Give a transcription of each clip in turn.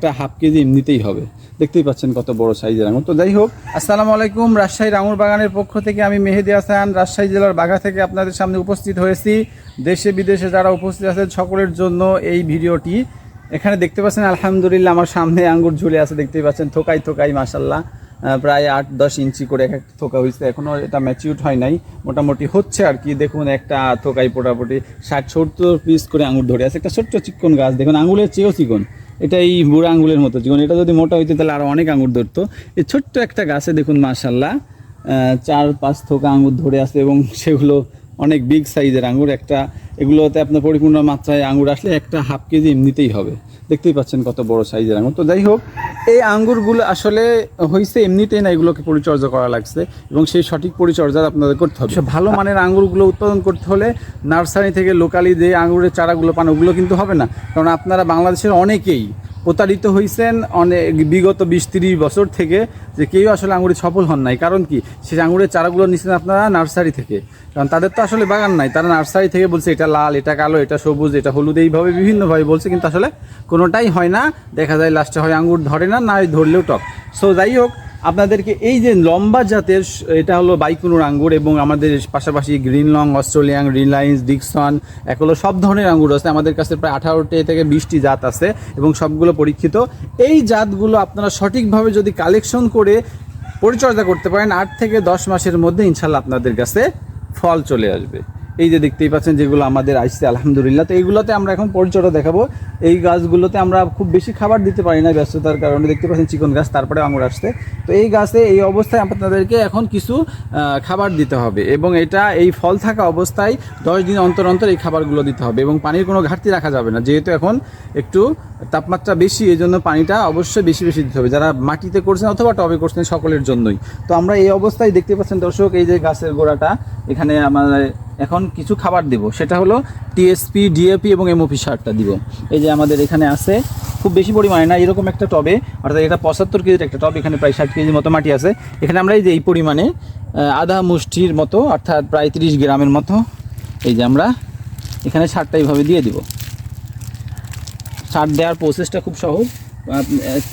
একটা half KG এমনিতেই হবে। দেখতেই পাচ্ছেন কত বড় সাইজের আঙুর। তো যাই হোক, আসসালামু আলাইকুম রাজশাহীর আঙুর বাগানের পক্ষ থেকে আমি মেহেদি হাসান, রাজশাহী জেলার বাগা থেকে আপনাদের সামনে উপস্থিত হয়েছি। দেশে বিদেশে যারা উপস্থিত আছেন সকলের জন্য এই ভিডিওটি। এখানে দেখতে পাচ্ছেন, আলহামদুলিল্লাহ আমার সামনে আঙ্গুর ঝুলে আছে, দেখতেই পাচ্ছেন, থোকাই থোকাই মাসাল্লাহ প্রায় আট দশ ইঞ্চি করে এক একটা থোকা হয়েছে এখনও এটা ম্যাচিউড হয় নাই। মোটামুটি হচ্ছে আর কি, দেখুন একটা থোকাই মোটামুটি ষাট সত্তর পিস করে আঙুর ধরে আছে, একটা ছোট্ট চিকন গাছ। দেখুন, আঙুলের চেয়েও চিকন। এটা এই বুড়া আঙুলের মতো। যখন এটা যদি মোটা হইতো, তাহলে আরও অনেক আঙুর ধরতো। এই ছোট্ট একটা গাছে দেখুন মার্শাল্লাহ চার পাঁচ থোকা আঙুর ধরে আসে এবং সেগুলো অনেক বিগ সাইজের আঙুর একটা এগুলোতে আপনার পরিপূর্ণ মাত্রায় আঙুর আসলে একটা হাফ কেজি এমনিতেই হবে। দেখতেই পাচ্ছেন কত বড় সাইজের আঙুর তো যাই হোক, এই আঙ্গুরগুলো আসলে হয়েছে এমনিতেই না এগুলোকে পরিচর্যা করা লাগছে এবং সেই সঠিক পরিচর্যা আপনাদের করতে হবে। সে ভালো মানের আঙ্গুরগুলো উৎপাদন করতে হলে নার্সারি থেকে লোকালি যে আঙুরের চারাগুলো পান, ওগুলো কিন্তু হবে না। কারণ আপনারা বাংলাদেশের অনেকেই প্রতারিত হয়েছেন অনেক বিগত বিশ তিরিশ বছর থেকে যে কেউ আসলে আঙুরে সফল হন নাই। কারণ কি? সেই আঙুরের চারাগুলো নিচ্ছেন আপনারা নার্সারি থেকে। কারণ তাদের তো আসলে বাগান নাই। তারা নার্সারি থেকে বলছে, এটা লাল, এটা কালো, এটা সবুজ, এটা হলুদ। এইভাবে বিভিন্নভাবে বলছে, কিন্তু আসলে কোনোটাই হয় না। দেখা যায় লাস্টে হয় আঙুর ধরে না না ধরলেও টক। সো যাই হোক আপনাদেরকে এই যে লম্বা জাতের এটা হলো বাইকুনুর আঙ্গুর এবং আমাদের পাশাপাশি green long, Australian Reliance Dixon এগুলো সব ধরনের আঙ্গুর আছে। আমাদের কাছে প্রায় আঠারোটি থেকে বিশটি জাত আছে এবং সবগুলো পরীক্ষিত। এই জাতগুলো আপনারা সঠিকভাবে যদি কালেকশন করে পরিচর্যা করতে পারেন, আট থেকে দশ মাসের মধ্যে ইনশাল্লাহ আপনাদের কাছে ফল চলে আসবে। এই যে দেখতেই পাচ্ছেন যেগুলো আমাদের আসছে, আলহামদুলিল্লাহ। তো এইগুলোতে আমরা এখন পরিচর্যা দেখাবো। এই গাছগুলোতে আমরা খুব বেশি খাবার দিতে পারি না ব্যস্ততার কারণে। দেখতে পাচ্ছেন চিকন গাছ, তারপরে আঙুর আসছে। তো এই গাছে এই অবস্থায় আপনাদেরকে এখন কিছু খাবার দিতে হবে এবং এটা এই ফল থাকা অবস্থায় দশ দিন অন্তর অন্তর এই খাবারগুলো দিতে হবে এবং পানির কোনো ঘাটতি রাখা যাবে না। যেহেতু এখন একটু তাপমাত্রা বেশি এই জন্য পানিটা অবশ্যই বেশি বেশি দিতে হবে। যারা মাটিতে করছেন অথবা টবে করছেন সকলের জন্যই। তো আমরা এই অবস্থায় দেখতে পাচ্ছেন দর্শক, এই যে গাছের গোড়াটা, এখানে আমাদের এখন কিছু খাবার দেব। সেটা হলো টিএসপি ডিএপি এবং এমওপি সারটা দিব। এই যে আমাদের এখানে আছে, খুব বেশি পরিমাণে না, এরকম একটা টবে, অর্থাৎ এটা পঁচাত্তর কেজির একটা টব, এখানে প্রায় ষাট কেজির মতো মাটি আছে। এখানে আমরা এই যে এই পরিমাণে আধা মুষ্টির মতো, অর্থাৎ প্রায় তিরিশ গ্রামের মতো, এই যে আমরা এখানে সারটা এইভাবে দিয়ে দিব। সার দেওয়ার প্রসেসটা খুব সহজ।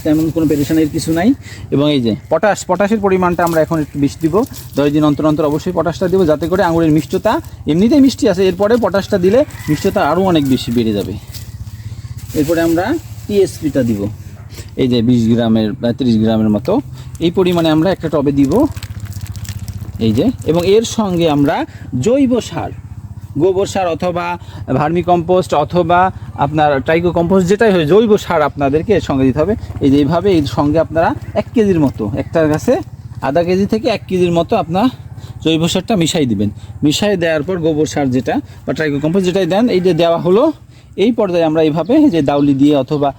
তেমন কোনো পেরেশানের কিছু নাই। এবং এই যে পটাশ, পটাশের পরিমাণটা আমরা এখন একটু বেশি দিব। দশ দিন অন্তর অন্তর অবশ্যই পটাশটা দেবো যাতে করে আঙুরের মিষ্টতা, এমনিতেই মিষ্টি আছে, এরপরে পটাশটা দিলে মিষ্টতা আরও অনেক বেশি বেড়ে যাবে। এরপরে আমরা টিএসপিটা দিব। এই যে বিশ গ্রামের বা তিরিশ গ্রামের মতো। এই পরিমাণে আমরা একটা টবে দিব। এই যে, এবং এর সঙ্গে আমরা জৈব সার গোবর সার অথবা ভার্মি কম্পোস্ট অথবা আপনার ট্রাইকো কম্পোস্ট যেটাই হয় জৈব সার আপনাদেরকে এর সঙ্গে দিতে হবে। এই যে এইভাবে এর সঙ্গে আপনারা এক কেজির মতো, একটা গাছে আধা কেজি থেকে এক কেজির মতো আপনার জৈব সারটা মিশাই দিবেন। মিশাই দেওয়ার পর গোবর সার যেটা বা ট্রাইকো কম্পোস্ট যেটাই দেন, এই যে দেওয়া হলো, এই পর্যায়ে আমরা এইভাবে যে দাউলি দিয়ে অথবা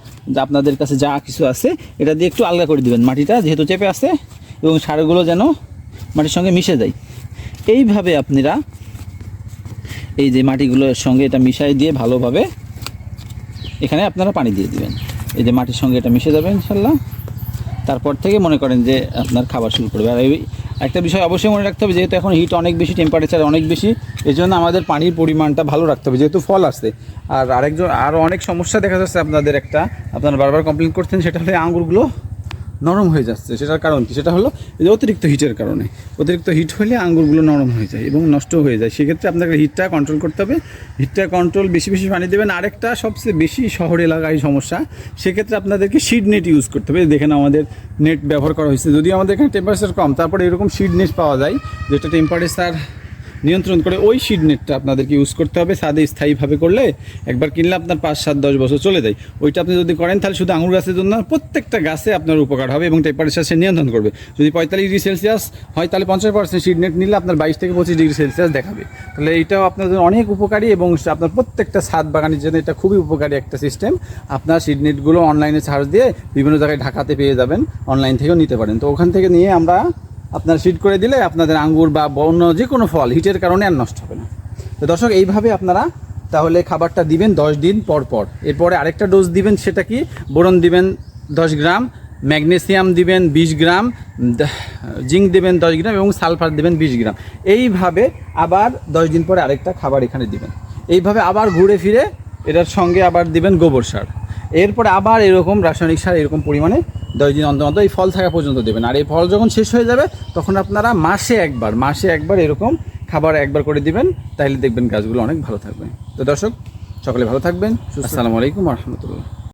আপনাদের কাছে যা কিছু আছে, এটা দিয়ে একটু আলগা করে দিবেন। মাটিটা যেহেতু চেপে আছে এবং সারগুলো যেন মাটির সঙ্গে মিশে যায়। এইভাবে আপনারা এই যে মাটিগুলোর সঙ্গে এটা মিশাই দিয়ে ভালোভাবে এখানে আপনারা পানি দিয়ে দিবেন। এই যে মাটির সঙ্গে এটা মিশে যাবে ইনশাল্লাহ। তারপর থেকে মনে করেন যে আপনার খাবার শুরু করবে। আর এই একটা বিষয় অবশ্যই মনে রাখতে হবে, যেহেতু এখন হিট অনেক বেশি টেম্পারেচার অনেক বেশি এই জন্য আমাদের পানির পরিমাণটা ভালো রাখতে হবে, যেহেতু ফল আসছে। আর আরেকজন আরও অনেক সমস্যা দেখা যাচ্ছে আপনাদের একটা। আপনারা বারবার কমপ্লেন করছেন, সেটা হলে আঙুরগুলো নরম হয়ে যাচ্ছে। সেটার কারণ কি? সেটা হলো এই যে অতিরিক্ত হিটের কারণে। অতিরিক্ত হিট হলে আঙ্গুরগুলো নরম হয়ে যায় এবং নষ্ট হয়ে যায়। সেক্ষেত্রে আপনাকে হিটটা কন্ট্রোল করতে হবে। হিটটা কন্ট্রোল বেশি বেশি পানি দেবেন। আরেকটা সবচেয়ে বেশি শহর এলাকায় সমস্যা, সেক্ষেত্রে আপনাদেরকে শিড নেট ইউজ করতে হবে। দেখেন আমাদের নেট ব্যবহার করা হয়েছে। যদি আমাদের এখানে টেম্পারেচার কম, তারপরে এরকম শিড নেট পাওয়া যায়, যেটা টেম্পারেচার নিয়ন্ত্রণ করে ওই শিড নেটটা আপনাদেরকে ইউজ করতে হবে সাদে স্থায়ীভাবে করলে একবার কিনলে আপনার পাঁচ, সাত, দশ বছর চলে যায়। ওইটা আপনি যদি করেন, তাহলে শুধু আঙুর গাছের জন্য প্রত্যেকটা গাছে আপনার উপকার হবে এবং টেম্পারেচার সে নিয়ন্ত্রণ করবে। যদি পঁয়তাল্লিশ ডিগ্রি সেলসিয়াস হয়, তাহলে পঞ্চাশ পার্সেন্ট শিড নেট নিলে আপনার বাইশ থেকে পঁচিশ ডিগ্রি সেলসিয়াস দেখাবে। তাহলে এইটাও আপনার জন্য অনেক উপকারী এবং আপনার প্রত্যেকটা ছাদ বাগানের জন্য এটা খুবই উপকারী একটা সিস্টেম আপনার শিড নেটগুলো অনলাইনে ছাড় দিয়ে বিভিন্ন জায়গায় ঢাকাতে পেয়ে যাবেন অনলাইন থেকেও নিতে পারেন। তো ওখান থেকে নিয়ে আমরা আপনার শিট করে দিলে আপনাদের আঙ্গুর বা অন্য যে কোনো ফল হিটের কারণে আর নষ্ট হবে না। তো দর্শক, এইভাবে আপনারা তাহলে খাবারটা দিবেন দশ দিন পর পর। এরপরে আরেকটা ডোজ দিবেন, সেটা কি? বোরন দিবেন দশ গ্রাম, ম্যাগনেসিয়াম দিবেন বিশ গ্রাম জিঙ্ক দেবেন দশ গ্রাম এবং সালফার দেবেন বিশ গ্রাম। এইভাবে আবার দশ দিন পরে আরেকটা খাবার এখানে দিবেন। এইভাবে আবার ঘুরে ফিরে এটার সঙ্গে আবার দিবেন গোবর সার। এরপরে আবার এরকম রাসায়নিক সার এরকম পরিমাণে দশ দিন অন্তর অন্তর এই ফল থাকা পর্যন্ত দেবেন। আর এই ফল যখন শেষ হয়ে যাবে তখন আপনারা মাসে একবার মাসে একবার এরকম খাবার একবার করে দিবেন তাহলে দেখবেন গাছগুলো অনেক ভালো থাকবে। তো দর্শক সকলে ভালো থাকবেন। আসসালামু আলাইকুম রহমতুল্লাহ।